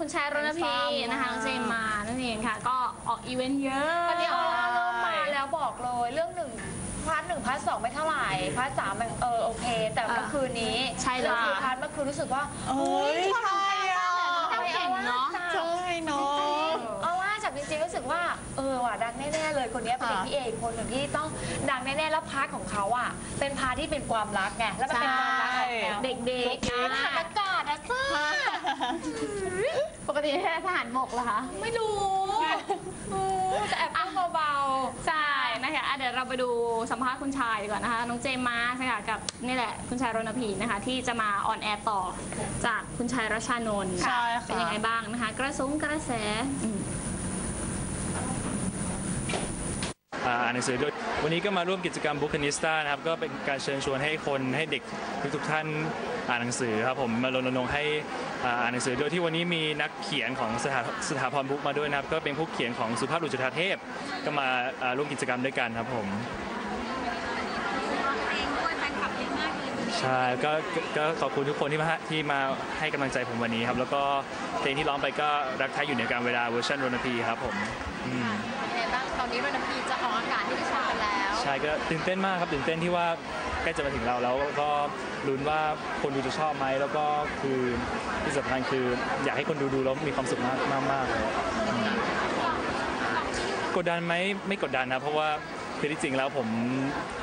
คุณชายรณพีนะคะน้องเจมมานั่นเองค่ะ ก็ออกอีเวนต์เยอะ ตอนนี้ออร่าเริ่มมาแล้วบอกเลยเรื่องหนึ่งพาร์ทหนึ่งพาร์ทสองไม่เท่าไหร่พาร์ทสามมันเออโอเค แต่เมื่อคืนนี้ใช่เลยรื่องคือพาร์ทเมื่อคืนรู้สึกว่าเอ้ยใช่อะน้ำแข็งเนาะใช่เนาะออร่าจากจริงๆรู้สึกว่าเออว่ะดังแน่ๆเลยคนนี้เป็นค่ะพี่เอกคนหนึ่งที่ต้องดังแน่ๆแล้วพาร์ทของเขาอะเป็นพาร์ทที่เป็นความรักไงแล้วมันเป็นความรักของแนวเด็กๆทนะหารอากาศนะจ้า ปกติแค่ทหารบกเหรอคะ ไม่รู้โอ้จะแอบพูดเบาใช่นะคะอะเดี๋ยวเราไปดูสัมภาษณ์คุณชายดีกว่านะคะ น้องเจมมาใช่ค่ะกับนี่แหละคุณชายรณพีนะคะ ที่จะมาออนแอร์ต่อจากคุณชายรัชานนท์ใช่ค่ะเป็นยังไงบ้างนะคะ กระซุ้งกระแส อืมอ่าอ่านหนังสือด้วยวันนี้ก็มาร่วมกิจกรรมบุคนิสตานะครับก็เป็นการเชิญชวนให้คนให้เด็กทุกๆท่านอ่านหนังสือครับผมมารณรงค์ให้อ่าอ่านหนังสือโดยที่วันนี้มีนักเขียนของสถาสถาพรบุ๊กมาด้วยนะครับ ก็เป็นผู้เขียนของสุภาพบุรุษจุฑาเทพ ก็มาอ่าร่วมกิจกรรมด้วยกันครับผมใช่ก็ก็ก็ขอบคุณทุกคนที่มาที่มาให้กำลังใจผมวันนี้ครับ แล้วก็เพลงที่ร้องไปก็รักแท้อยู่ในการเวลาเวอร์ชันรณพีครับผมอืม ใช่ก็ตื่นเต้นมากครับตื่นเต้นที่ว่าใกล้จะมาถึงเราแล้วก็ลุ้นว่าคนดูจะชอบไหมแล้วก็คือที่สำคัญคืออยากให้คนดูดูแล้วมีความสุขมากมากมากเลยอืมกดดันไหมไม่กดดันนะเพราะว่าคือที่จริงแล้วผม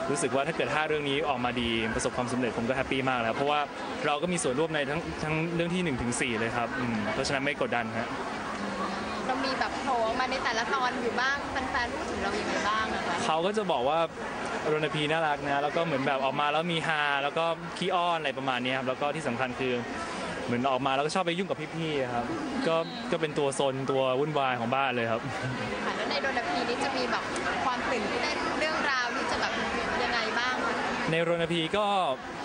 รู้สึกว่าถ้าเกิดห้าเรื่องนี้ออกมาดีประสบความสำเร็จผมก็แฮปปี้มากแล้วเพราะว่าเราก็มีส่วนร่วมในทั้งทั้งเรื่องที่1นถึงสเลยครับอืมเพราะฉะนั้นไม่กดดันฮะ เรามีแบบโผล่ออกมาในแต่ละตอนอยู่บ้างแฟนๆพูดถึงเรายังไงบ้างอะคะเขาก็จะบอกว่ารณพีน่ารักนะแล้วก็เหมือนแบบออกมาแล้วมีฮาแล้วก็ขี้อ้อนอะไรประมาณนี้ครับแล้วก็ที่สำคัญคือเหมือนออกมาแล้วก็ชอบไปยุ่งกับพี่ๆครับก็ก็เป็นตัวซนตัววุ่นวายของบ้านเลยครับ ค่ะแล้วในรณพีนี้จะมีแบบความตื่นเต้นเรื่องราวที่จะแบบยังไงบ้างคะในรณพีก็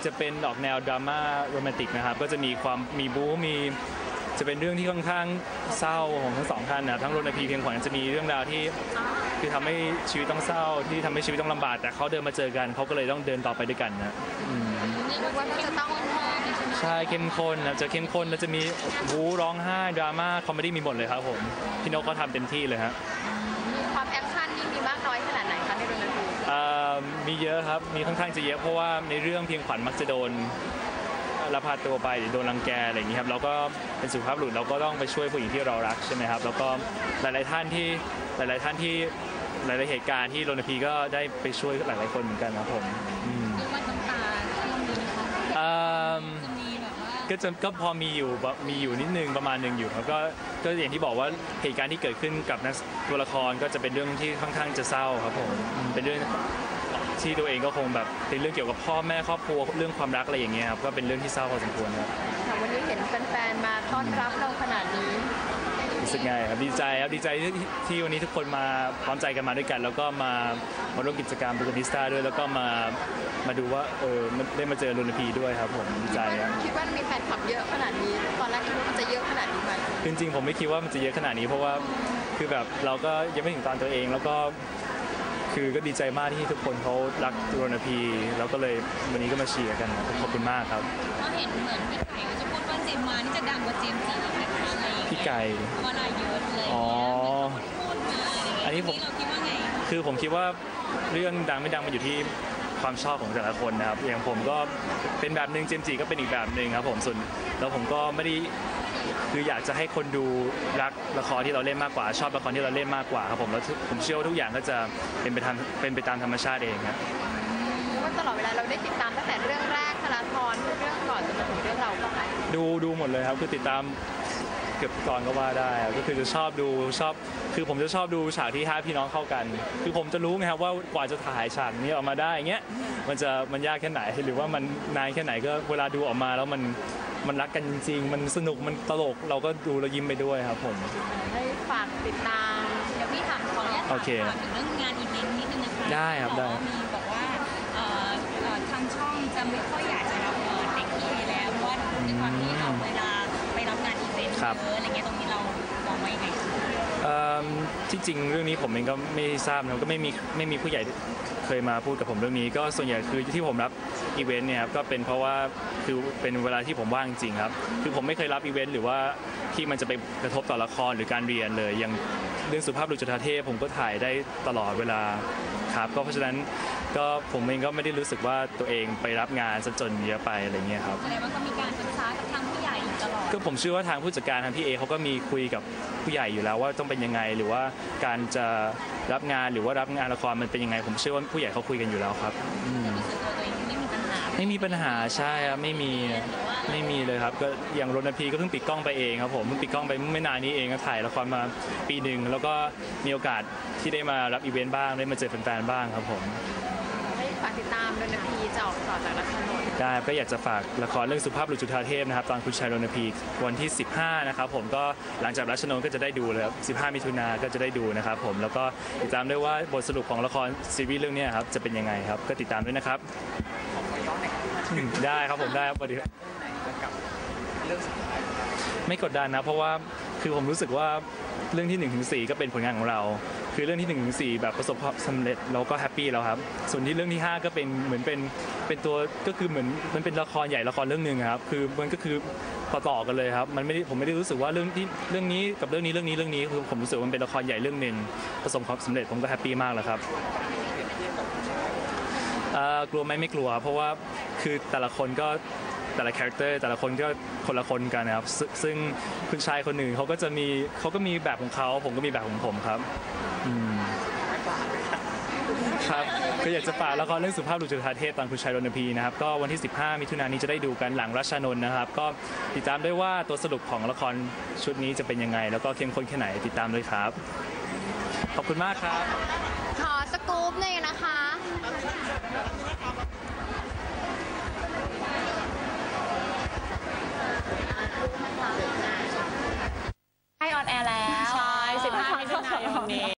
จะเป็นออกแนวดราม่าโรแมนติกนะครับ ก็จะมีความมีบู๊มี จะเป็นเรื่องที่ค่อนข้างเศร้าของทั้งสองท่านนะทั้งรณพีเพียงขวัญจะมีเรื่องราวที่คือทำให้ชีวิตต้องเศร้าที่ทำให้ชีวิตต้องลำบาก แต่เขาเดินมาเจอกันเขาก็เลยต้องเดินต่อไปด้วยกันนะอืมเรียกว่าจะต้องใช่เข้มข้นนะจะเข้มข้นแล้วจะมีบู๊ร้องไห้ดราม่าคอมเมดี้มีหมดเลยครับผมพี่นกก็ทำเต็มที่เลยฮะมีความแอคชั่นนี่มีมากน้อยขนาดไหนคะในรณพีเอ่อมีเยอะครับมีค่อนข้างจะเยอะเพราะว่าในเรื่องเพียงขวัญมักจะโดน ลักพาตัวไปหรือโดนรังแกอะไรอย่างนี้ครับเราก็เป็นสุภาพบุรุษเราก็ต้องไปช่วยผู้หญิงที่เรารักใช่ไหมครับแล้วก็หลาย ๆท่านที่หลาย ๆ ท่านที่หลาย ๆ เหตุการณ์ที่โรนพีก็ได้ไปช่วยหลาย ๆ คนเหมือนกันครับผมอืมเรียกว่าน้ำตาช่วงนี้นะคะเอิ่มจะมีแบบว่าก็จะก็พอมีอยู่แบบมีอยู่นิดนึงประมาณหนึ่งอยู่แล้วก็ก็อย่างที่บอกว่าเหตุการณ์ที่เกิดขึ้นกับนักตัวละครก็จะเป็นเรื่องที่ค่อนข้างจะเศร้าครับผมอืมเป็นเรื่อง ที่ตัวเองก็คงแบบเป็นเรื่องเกี่ยวกับพ่อแม่ครอบครัวเรื่องความรักอะไรอย่างเงี้ยครับก็เป็นเรื่องที่เศร้าพอสมควรครับค่ะวันนี้เห็นแฟนๆมาต้อนรับเราขนาดนี้รู้สึกไงครับดีใจครับดีใจที่ที่วันนี้ทุกคนมาพร้อมใจกันมาด้วยกัน แล้วก็มามาร่วมกิจกรรมบูกนิสตาด้วย แล้วก็มามาดูว่าเออได้มาเจอรุนพีด้วยครับผมดีใจครับ คิดว่ามีแฟนคลับเยอะขนาดนี้ ตอนแรกคิดว่ามันจะเยอะขนาดนี้ไหมจริงๆผมไม่คิดว่ามันจะเยอะขนาดนี้เพราะว่าคือแบบเราก็ยังไม่ถึงตอนตัวเอง แล้วก็ คือก็ดีใจมากที่ทุกคนเขารักรณพีแล้วก็เลยวันนี้ก็มาเชียร์กันขอบคุณมากครับก็เห็นเหมือนพี่ไก่ก็จะพูดว่าเจมมานี่จะดังกว่าเจมส์จีอีกนะคะอะไรอย่างพี่เงี้ยไก่เพราะอะไรเยอะเลยอ๋อพูดมาอะไรอย่างเงี้ยอันนี้ผมเราคิดว่าไงคือผมคิดว่าเรื่องดังไม่ดังมันอยู่ที่ความชอบของแต่ละคนนะครับอย่างผมก็เป็นแบบหนึ่งเจมส์จีก็เป็นอีกแบบหนึ่งครับผมส่วนแล้วผมก็ไม่ได้ คืออยากจะให้คนดูรักละครที่เราเล่นมากกว่า ชอบละครที่เราเล่นมากกว่าครับผมแล้วทุกผมเชื่อว่าทุกอย่างก็จะเป็นไปตามเป็นไปตามธรรมชาติเองครับเพราะว่าตลอดเวลาเราได้ติดตามตั้งแต่เรื่องแรกธนาธรเรื่องก่อนจนมาถึงเรื่องเราก็ค่ะดูดูหมดเลยครับคือติดตาม เกือบตอนก็ว่าได้ครับก็คือจะชอบดูชอบคือผมจะชอบดูฉากที่ห้าพี่น้องเข้ากัน คือผมจะรู้ไงครับว่ากว่าจะถ่ายฉากนี้ออกมาได้อย่างเงี้ยมันจะมันยากแค่ไหนหรือว่ามันนานแค่ไหนก็เวลาดูออกมาแล้วมันมันรักกันจริงๆมันสนุกมันตลกเราก็ดูแล้วยิ้มไปด้วยครับผมให้ฝากติดตามเดี๋ยวพี่ถามขออนุญาตโอถามเคถามถึงเรื่องงานอีเวนต์นิดนึงนะคะได้ครับได้อกว่ามีบอกว่าเอ่อเอ่อทางช่องจะไม่ค่อย อยากจะรับ เอ่อเด็กที่แล้วเพราะว่าด้วยความที่เราเวลาไปรับงานอีเวนต์ครับเยอะอะไรเงี้ยตรงนี้เรามองว่ายังไงคะเอิ่มที่จริงเรื่องนี้ผมเองก็ไม่ทราบนะก็ไม่มีไม่มีผู้ใหญ่เคยมาพูดกับผมเรื่องนี้ ก็ส่วนใหญ่คือที่ผมรับอีเวนต์เนี่ยครับก็เป็นเพราะว่าคือเป็นเวลาที่ผมว่างจริงครับคือผมไม่เคยรับอีเวนต์หรือว่าที่มันจะไปกระทบต่อละครหรือการเรียนเลยอย่างเรื่องสุภาพบุรุษจุฑาเทพผมก็ถ่ายได้ตลอดเวลาครับก็เพราะฉะนั้นก็ผมเองก็ไม่ได้รู้สึกว่าตัวเองไปรับงานซะจนเยอะไปอะไรเงี้ยครับ แสดงว่าก็มีการปรึกษากับทางผู้ใหญ่อยู่ต ลอดก็ผมเชื่อว่าทางผู้จัดการทางพี่เอเขาก็มีคุยกับผู้ใหญ่อยู่แล้วว่าต้องเป็นยังไง หรือว่าการจะรับงานหรือว่ารับงานละครมันเป็นยังไง ผมเชื่อว่าผู้ใหญ่เขาคุยกันอยู่แล้วครับอืมส่วนตัวตัวเองไม่มีปัญหาไม่มีปัญหาใช่ครับไม่มีไม่มีเลยครับ ก็อย่างรณพีก็เพิ่งปิดกล้องไปเองครับผมเพิ่งปิดกล้องไปเมื่อไม่นานนี้เองก็ถ่ายละครมาปีหนึ่งแล้วก็มีโอกาสที่ได้มารับอีเวนต์บ้างได้มาเจอแฟนๆบ้างครับผม ฝากติดตามดนพีจะออกต่อจากรัชนนท์ได้ก็อยากจะฝากละครเรื่องสุภาพบุรุษจุฑาเทพนะครับตอนคุณชายรณพีวันที่ 15 นะครับผมก็หลังจากรัชนนท์ก็จะได้ดูเลยครับ15 มิถุนาก็จะได้ดูนะครับผมแล้วก็ติดตามด้วยว่าบทสรุปของละครซีรีส์เรื่องนี้ครับจะเป็นยังไงครับก็ติดตามด้วยนะครับอืมได้ครับผมได้ครับสวัสดีครับไม่กดดันนะเพราะว่าคือผมรู้สึกว่าเรื่องที่1นถึงสก็เป็นผลงานของเรา คือเรื่องที่1นถึงสี่แบบประสบความสำเร็จเราก็แฮปปี้แล้วครับ ส่วนที่เรื่องที่ 5 ก็เป็นเหมือนเป็นเป็นตัวก็คือเหมือนมันเป็นละครใหญ่ละครเรื่องหนึ่งครับ คือมันก็คือต่อต่อกันเลยครับมันไม่ได้ผมไม่ได้รู้สึกว่าเรื่องที่เรื่องนี้กับเรื่องนี้เรื่องนี้เรื่องนี้คือผมรู้สึกว่ามันเป็นละครใหญ่เรื่องหนึ่งประสบความสำเร็จผมก็แฮปปี้มากแล้วครับกลัวไหมไม่กลัว เพราะว่าคือแต่ละคนก็ แต่ละคาแรคเตอร์แต่ละคนก็คนละคนกันนะครับซึ่งซึ่งคุณชายคนหนึ่งเขาก็จะมีเขาก็มีแบบของเขาผมก็มีแบบของผมครับอืมครับก็อยากจะฝากละครเรื่องสุภาพบุรุษจุฑาเทพตอนคุณชัยรณพีนะครับก็วันที่ 15 มิถุนายนนี้จะได้ดูกันหลังรัชนนท์นะครับ ก็ติดตามด้วยว่าตัวสรุปของละครชุดนี้จะเป็นยังไง แล้วก็เข้มข้นแค่ไหนติดตามด้วยครับ ขอบคุณมากครับ